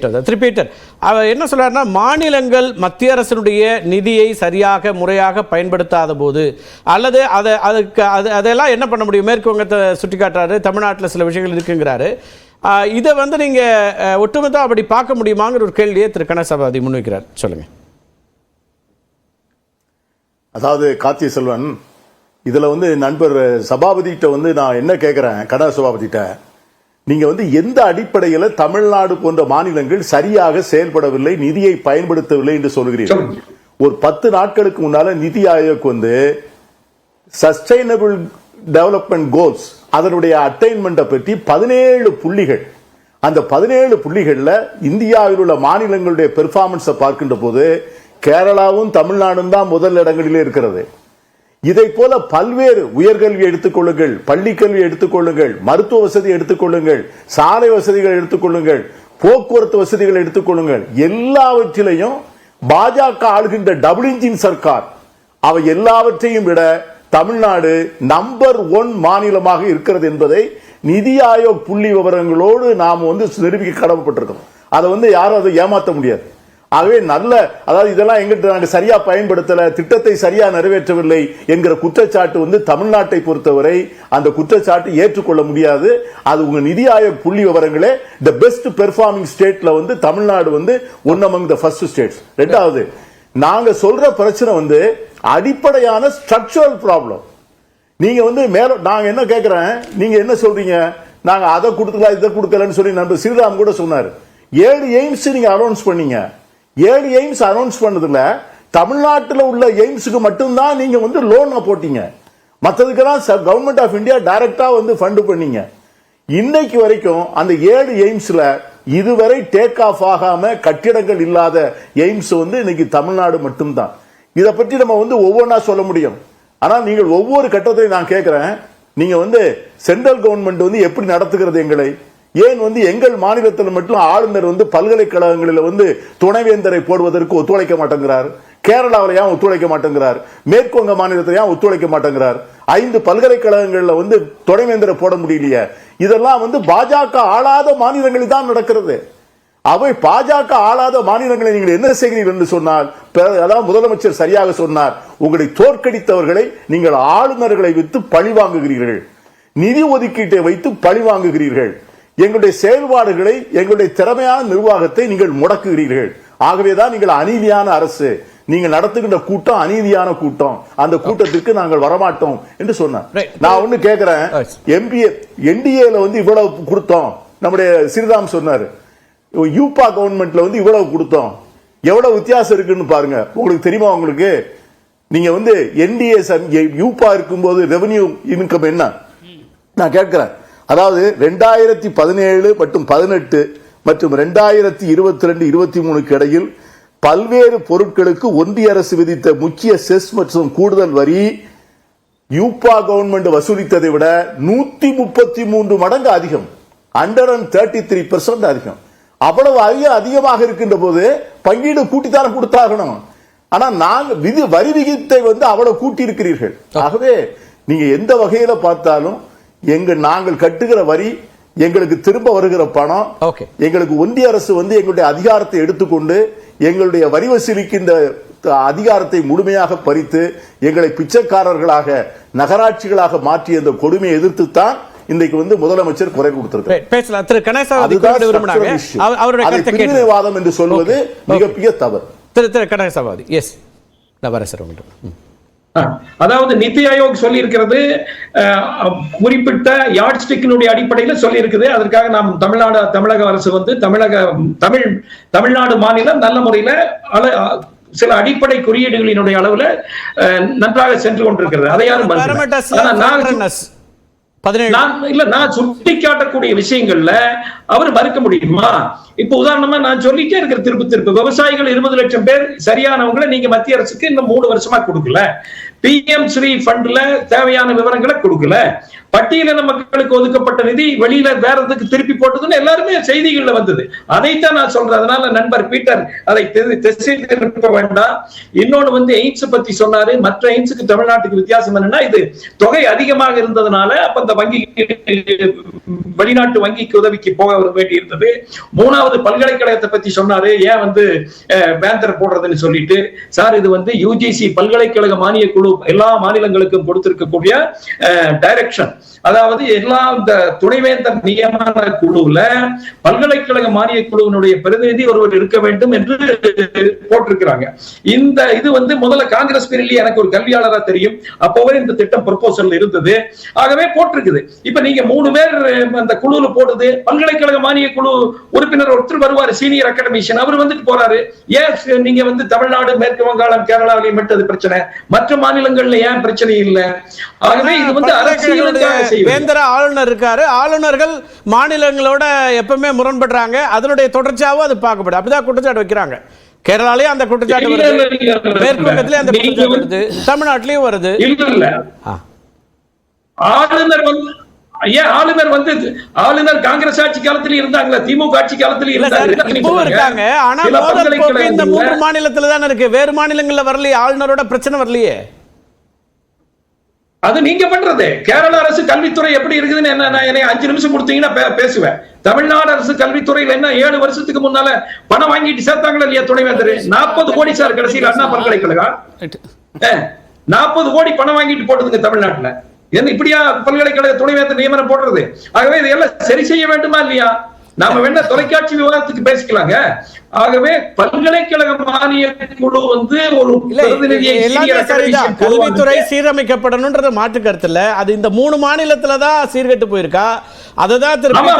திரு அவர் என்ன சொல்றாருன்னா மாநிலங்கள் மத்திய அரசினுடைய நிதியை சரியாக முறையாக பயன்படுத்தாத போது அல்லது அதை அதுக்கு அது அதெல்லாம் என்ன பண்ண முடியும்? மேற்கு வங்கத்தை சுட்டி காட்டுறாரு தமிழ்நாட்டில் சில விஷயங்கள் இருக்குங்கிறாரு. இதை வந்து நீங்க ஒட்டுமொத்தம் அப்படி பார்க்க முடியுமாங்கிற ஒரு கேள்வியை திரு கணசபாதி முன்வைக்கிறார். சொல்லுங்க. அதாவது கார்த்திய செல்வன் இதுல வந்து நண்பர் சபாபதிகிட்ட வந்து நான் என்ன கேட்கிறேன் கனடா சபாபதிகிட்ட நீங்க வந்து எந்த அடிப்படையில தமிழ்நாடு போன்ற மாநிலங்கள் சரியாக செயல்படவில்லை நிதியை பயன்படுத்தவில்லை என்று சொல்கிறீர்கள்? ஒரு பத்து நாட்களுக்கு முன்னால நிதி ஆயோக் வந்து சஸ்டைனபிள் டெவலப்மெண்ட் கோல்ஸ் அதனுடைய அட்டைன்மெண்ட்டை பற்றி பதினேழு புள்ளிகள். அந்த பதினேழு புள்ளிகள்ல இந்தியாவில் உள்ள மாநிலங்களுடைய பெர்ஃபார்மன்ஸை பார்க்கின்ற போது கேரளாவும் தமிழ்நாடும் தான் முதல் இடங்களிலே இருக்கிறது. இதை போல பல்வேறு உயர்கல்வி எடுத்துக்கொள்ளுங்கள் பள்ளி கல்வி எடுத்துக்கொள்ளுங்கள் மருத்துவ வசதி எடுத்துக்கொள்ளுங்கள் சாலை வசதிகள் எடுத்துக்கொள்ளுங்கள் போக்குவரத்து வசதிகள் எடுத்துக்கொள்ளுங்கள் எல்லாவற்றிலையும் பாஜக ஆளுகின்ற டபுள் இன்ஜின் சர்க்கார். அவை எல்லாவற்றையும் விட தமிழ்நாடு நம்பர் ஒன் மாநிலமாக இருக்கிறது என்பதை நிதி ஆயோக் புள்ளி விவரங்களோடு நாம் வந்து நிரூபிக்க கடமைப்பட்டிருக்கோம் அதை வந்து யாரும் அதை ஏமாற்ற முடியாது. ஆகவே நல்ல அதாவது இதெல்லாம் எங்கிட்ட நாங்கள் சரியா பயன்படுத்தல திட்டத்தை சரியா நிறைவேற்றவில்லை என்கிற குற்றச்சாட்டு வந்து தமிழ்நாட்டை பொறுத்தவரை அந்த குற்றச்சாட்டு ஏற்றுக்கொள்ள முடியாது. அது உங்க நிதி ஆயோக் புள்ளி விவரங்களே த பெஸ்ட் பெர்ஃபார்மிங் ஸ்டேட்ல வந்து தமிழ்நாடு வந்து one among the first states ரெண்டாவது நாங்க சொல்ற பிரச்சனை வந்து அடிப்படையான ஸ்ட்ரக்சரல் ப்ராப்ளம் நீங்க வந்து மேல நாங்க என்ன கேட்கிறேன் நீங்க என்ன சொல்றீங்க? நாங்க அதை கொடுக்கல இதை கொடுக்கலன்னு சொல்லி நண்பர் ஸ்ரீராம் கூட சொன்னாரு. ஏழு எய்ம்ஸ் நீங்க அனௌன்ஸ் பண்ணீங்க. ஏழு எய்ம்ஸ் அனௌன்ஸ் பண்ணதுல தமிழ்நாட்டில் உள்ள எய்ம்ஸுக்கு மட்டும்தான் நீங்க வந்து லோனை போட்டீங்க. மற்றதுக்கெல்லாம் கவர்மெண்ட் ஆஃப் இந்தியா டைரக்டா வந்து ஃபண்டு பண்ணீங்க. இன்னைக்கு வரைக்கும் அந்த ஏழு எய்ம்ஸ்ல இதுவரை டேக் ஆஃப் ஆகாம கட்டிடங்கள் இல்லாத எய்ம்ஸ் வந்து இன்னைக்கு தமிழ்நாடு மட்டும்தான். இதை பற்றி நம்ம வந்து ஒவ்வொன்றா சொல்ல முடியும். ஆனால் நீங்கள் ஒவ்வொரு கட்டத்தையும் நான் கேட்குறேன் நீங்கள் வந்து சென்ட்ரல் கவர்மெண்ட் வந்து எப்படி நடத்துகிறது எங்களை? ஏன் வந்து எங்கள் மாநிலத்தில் மட்டும் ஆளுநர் வந்து பல்கலைக்கழகங்களில் வந்து துணைவேந்தரை போடுவதற்கு ஒத்துழைக்க மாட்டேங்கிறார்? கேரளாவில் ஏன் ஒத்துழைக்க மாட்டேங்கிறார்? மேற்குவங்க மாநிலத்தில் ஏன் ஒத்துழைக்க மாட்டேங்கிறார்? ஐந்து பல்கலைக்கழகங்களில் வந்து துணைவேந்தரை போட முடியலையே. இதெல்லாம் வந்து பாஜக ஆளாத மாநிலங்களில் தான் நடக்கிறது. அவை பாஜக ஆளாத மாநிலங்களை நீங்கள் என்ன செய்கிறீர்கள் என்று சொன்னால் பிற- அதாவது முதலமைச்சர் சரியாக சொன்னார் உங்களை தோற்கடித்தவர்களை நீங்கள் ஆளுநர்களை வைத்து பழி வாங்குகிறீர்கள். நிதி ஒதுக்கீட்டை வைத்து பழி வாங்குகிறீர்கள். எங்களுடைய செயல்பாடுகளை எங்களுடைய திறமையான நிர்வாகத்தை நீங்கள் முடக்குகிறீர்கள். ஆகவேதான் நீங்கள் அநீதியான அரசு. நீங்கள் நடத்துகின்ற கூட்டம் அநீதியான கூட்டம். அந்த கூட்டத்திற்கு நாங்கள் வரமாட்டோம் என்று சொன்னார். நான் ஒண்ணு கேட்கிறேன். எம்பிஏ என்டிஏல வந்து இவ்வளவு கொடுத்தோம். நம்முடைய ஸ்ரீராம் சொன்னாரு. யூபா கவர்மெண்ட்ல வந்து இவ்வளவு கொடுத்தோம். எவ்வளவு வித்தியாசம் இருக்குன்னு பாருங்க. உங்களுக்கு தெரியுமா உங்களுக்கு? நீங்க வந்து என்டிஏ யூபா இருக்கும்போது ரெவென்யூ இன்கம் என்ன? நான் கேட்கிறேன் அதாவது ரெண்டாயிரத்தி பதினேழு மற்றும் பதினெட்டு மற்றும் ரெண்டாயிரத்தி இருபத்தி ரெண்டு இருபத்தி மூணுக்கு இடையில் பல்வேறு பொருட்களுக்கு ஒன்றிய அரசு விதித்த முக்கிய செஸ் மற்றும் கூடுதல் வரி யூபா கவர்மெண்ட் வசூலித்ததை விட நூத்தி முப்பத்தி மூன்று மடங்கு அதிகம். ஹண்ட்ரட் அண்ட் தேர்ட்டி த்ரீ அதிகம். அவ்வளவு அதிக அதிகமாக இருக்கின்ற போது பங்கீடு கூட்டித்தான கொடுத்தாகணும். ஆனா நாங்க விதி வரி விகிதத்தை வந்து அவ்வளவு கூட்டி இருக்கிறீர்கள் ஆகவே நீங்க எந்த வகையில பார்த்தாலும் எங்க நாங்கள் கட்டுகிற வரி எங்களுக்கு திரும்ப வருகிற பணம். எங்களுக்கு ஒன்றிய அரசு வந்து எங்களுடைய அதிகாரத்தை எடுத்துக்கொண்டு எங்களுடைய வரி வசூலிக்கின்ற அதிகாரத்தை முழுமையாக பறித்து எங்களை பிச்சைக்காரர்களாக நகராட்சிகளாக மாற்றிய அந்த கொடுமையை எதிர்த்து தான் இன்றைக்கு வந்து முதலமைச்சர் குரல் கொடுத்திருக்கிறார். பேசலாம். திரு என்று சொல்வது. மிகப்பெரிய தவறு. திரு திரு கணேசபாதி எஸ் நான் வரேன் சார். ஆ, அதாவது நித்தி ஆயோக் சொல்லி இருக்கிறது குறிப்பிட்ட யார்ட் ஸ்டிக்கினுடைய அடிப்படையில சொல்லி இருக்குது அதற்காக நாம் தமிழ்நாடு தமிழக அரசு வந்து தமிழக தமிழ் தமிழ்நாடு மாநிலம் நல்ல முறையில சில அடிப்படை குறியீடுகளினுடைய அளவுல நன்றாக சென்று கொண்டிருக்கிறது. அதை யாரும் இல்ல நான் சுட்டி காட்டக்கூடிய விஷயங்கள்ல அவர் மறுக்க முடியுமா? இப்ப உதாரணமா நான் சொல்லிட்டே இருக்கிற திருப்பு திருப்பு. விவசாயிகள் இருபது லட்சம் பேர் சரியானவங்களை நீங்க மத்திய அரசுக்கு இந்த மூணு வருஷமா கொடுக்கல. பிஎம் ஸ்ரீ ஃபண்ட்ல தேவையான விவரங்களை கொடுக்கல. பட்டியலின மக்களுக்கு ஒதுக்கப்பட்ட நிதி வெளியில வேற இதுக்கு திருப்பி போட்டதுன்னு எல்லாருமே செய்திகள்ல வந்தது. அதைத்தான் நான் சொல்றேன். அதனால நண்பர் பீட்டர் அதை திரு- திசை திருப்ப வேண்டாம். இன்னொன்னு வந்து எய்ம்ஸ் பத்தி சொன்னாரு. மற்ற எய்ம்ஸுக்கு தமிழ்நாட்டுக்கு வித்தியாசம் என்னன்னா இது தொகை அதிகமாக இருந்ததுனால அப்ப இந்த வங்கி வெளிநாட்டு வங்கிக்கு உதவிக்கு போக வேண்டி இருந்தது மூணாவது பல்கலைக்கழகத்தை பத்தி சொன்னாரு. ஏன் வந்து பேந்தர் போடுறதுன்னு சொல்லிட்டு. சார் இது வந்து யூஜிசி பல்கலைக்கழக மானிய குழு எல்லா மாநிலங்களுக்கும் கொடுத்திருக்கக்கூடிய டைரக்ஷன் அதாவது எல்லா இந்த துணைவேந்தர் நியமன குழுவுல பல்கலைக்கழக மானிய குழுவினுடைய பிரதிநிதி ஒருவர் இருக்க வேண்டும் என்று போட்டிருக்கிறாங்க. இந்த இது வந்து முதல்ல காங்கிரஸ் பீரியட்ல எனக்கு ஒரு கல்வியாளரா தெரியும். அப்பவே இந்த திட்டம் ப்ரொபோசல் இருந்தது. ஆகவே போட்டிருக்குது. இப்ப நீங்க மூணு பேர் அந்த குழுல போடுது. பல்கலைக்கழக மானிய குழு உறுப்பினர் ஒருத்தர் வருவாரு சீனியர் அகாடமிஷியன் அவர் வந்துட்டு போறாரு. ஏன் நீங்க வந்து தமிழ்நாடு மேற்கு வங்காளம் கேரளாவிலையும் மட்டும் அது பிரச்சனை. மற்ற மாநிலங்கள்ல ஏன் பிரச்சனை இல்ல? ஆகவே இது வந்து அரசியலுக்காக வேந்தர ஆளுநர் இருக்காரு. ஆளுநர்கள் மாநிலங்களோட எப்பவுமே முரண்படுறாங்க. அதனுடைய தொடர்ச்சியாகவும் அது பார்க்கப்படும். அப்படிதான் குற்றச்சாட்டு வைக்கிறாங்க. கேரளாலயும் அந்த குற்றச்சாட்டு வருது. இல்ல, இல்ல, இல்ல. மேற்கு வங்கத்திலயும் அந்த குற்றச்சாட்டு வருது. தமிழ்நாட்டிலயும் வருது. இல்ல. இல்ல ஆ. ஆளுநர் வந்து ஏன் ஆளுநர் வந்து ஆளுநர் காங்கிரஸ் ஆட்சி காலத்துல இருந்தாங்களா? திமுக ஆட்சி காலத்துல இருக்காங்க. ஆனா இந்த மூன்று மாநிலத்துல தானே இருக்கு. வேறு மாநிலங்கள்ல வரலையே. ஆளுநரோட பிரச்சனை வரலையே. அது நீங்க பண்றது. கேரள அரசு கல்வித்துறை எப்படி இருக்குதுன்னு என்ன நான் என்னை அஞ்சு நிமிஷம் கொடுத்தீங்கன்னா பேசுவேன். தமிழ்நாடு அரசு கல்வித்துறையில் என்ன ஏழு வருஷத்துக்கு முன்னால பணம் வாங்கிட்டு சேர்த்தாங்களா இல்லையா துணைவேந்தர்? நாற்பது கோடி சார் கடைசியில் அண்ணா பல்கலைக்கழகம் நாற்பது கோடி பணம் வாங்கிட்டு போட்டதுங்க தமிழ்நாட்டுல. என்ன இப்படியா பல்கலைக்கழக துணைவேந்தர் நியமனம் போடுறது? ஆகவே இதையெல்லாம் சரி செய்ய வேண்டுமா இல்லையா? நாம வேணா தொலைக்காட்சி விவாதத்துக்கு பேசிக்கலாங்க. ஆகவே பல்கலைக்கழக மானிய குழு வந்து ஒரு பிரதிநிதியை கல்வித்துறை. சீரமைக்கப்படணும்ன்றது மாற்று கருத்து இல்ல. அது இந்த மூணு மாநிலத்துல தான் சீர்கெட்டு போயிருக்கா? திருப்பி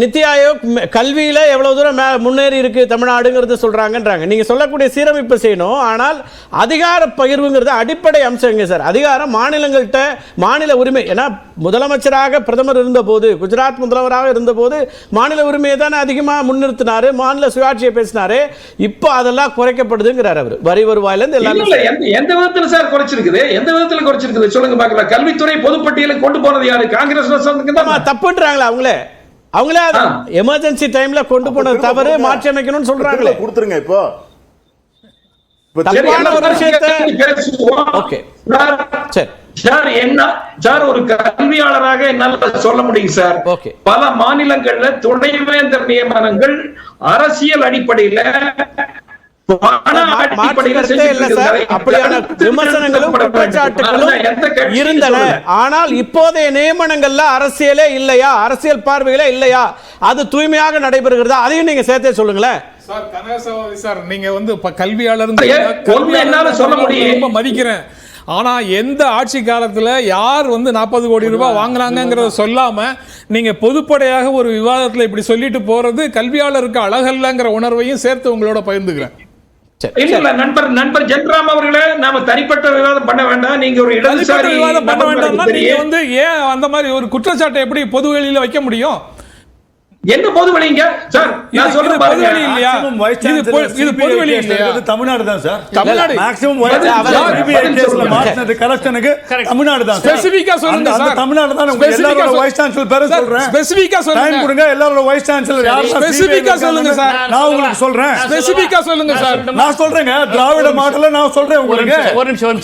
நித்தி ஆயோக் கல்வியில எவ்வளவு தூரம் முன்னேறி இருக்கு தமிழ்நாடுங்கிறது சொல்றாங்கன்றாங்க. நீங்க சொல்லக்கூடிய சீரமைப்பு செய்யணும் ஆனால் அதிகார பகிர்வுங்கிறது அடிப்படை அம்சங்க சார். அதிகாரம் மாநிலங்கள்கிட்ட மாநில உரிமை. ஏன்னா முதலமைச்சராக பிரதமர் இருந்தபோது குஜராத் முதல்வராக இருந்தபோது மாநில உரிமையை தானே அதிகமா முன்னிறுத்தினாரு. மாநில சுயாட்சியை பேசினாரு இப்போ அதெல்லாம் குறைக்கப்படுதுங்கிறார் அவர். வரி வருவாயில இருந்து இல்ல எல்லாமே இல்ல எந்த விதத்துல சார் குறைச்சிருக்குது? எந்த விதத்துல குறைச்சிருக்குது? சொல்லுங்க பாக்கலாம் கல்வித்துறை பொதுப்பட்டியலுக்கு கொண்டு போனது யாரு? காங்கிரஸ். தப்புன்றாங்களா அவங்களே. அவங்களே. எமர்ஜென்சி டைம்ல கொண்டு போனது தவறு மாற்றி அமைக்கணும்னு சொல்றாங்களே. கொடுத்துருங்க இப்போ. தப்பான ஒரு விஷயத்தை-. ஓகே. சார், சரி என்ன சார் ஒரு கல்வியாளராக என்னால சொல்ல முடியும் சார். பல மாநிலங்கள்ல துணைவேந்தர் நியமனங்கள் அரசியல் அடிப்படையில இருந்தன. ஆனால் இப்போதைய நியமனங்கள்ல அரசியலே இல்லையா? அரசியல் பார்வைகளே இல்லையா? அது தூய்மையாக நடைபெறுகிறதா? அதையும் நீங்க சேர்த்தே சொல்லுங்களேன். சார் கனகசபாபதி சார் நீங்க வந்து கல்வியாளர் ஏ, ஒண்ணு என்னால சொல்ல முடியும். ரொம்ப மதிக்கிறேன். ஆனா எந்த ஆட்சி காலத்துல யார் வந்து நாற்பது கோடி ரூபாய் வாங்குறாங்கங்கறத சொல்லாம நீங்க பொதுப்படையாக ஒரு விவாதத்துல இப்படி சொல்லிட்டு போறது கல்வியாளருக்கு அழகல்லங்கிற உணர்வையும் சேர்த்து உங்களோட பகிர்ந்துக்கிறேன். இல்ல நண்பர் நண்பர் ஜென்ராம் அவர்களே நாம தனிப்பட்ட விவாதம் பண்ண வேண்டாம். நீங்க ஒரு தனிப்பட்ட இடதுசாரி விவாதம் பண்ண மாதிரி நீங்க. வந்து ஏன் அந்த மாதிரி ஒரு குற்றச்சாட்டை எப்படி பொது வெளியில வைக்க முடியும்? என்ன பொது வழிங்க? சார் நான் இது சொல்றேன் பொது வழி இல்லையா? இது பொது வழி இல்லையா? தமிழ்நாடு தான் சார். தமிழ்நாடு. மேக்ஸிமம். மாட்டினது கரப்ஷனுக்கு தமிழ்நாடு தான் சார். ஸ்பெசிபிக்கா சொல்லுங்க சார். தமிழ்நாடு தான் உங்க எல்லாரோட வைஸ் சான்சலர் சார், சொல்றேன். specific-ஆ சொல்லுங்க. டைம் கொடுங்க எல்லாரோட வைஸ் சான்சலர் யார் Specific-ஆ சொல்லுங்க சார். நான் உங்களுக்கு சொல்றேன். ஸ்பெசிபிக்கா சொல்லுங்க சார். நான் சொல்றேங்க திராவிட மாடல நான் சொல்றேன் உங்களுக்கு. ஒரு நிமிஷம் ஒரு நிமிஷம்.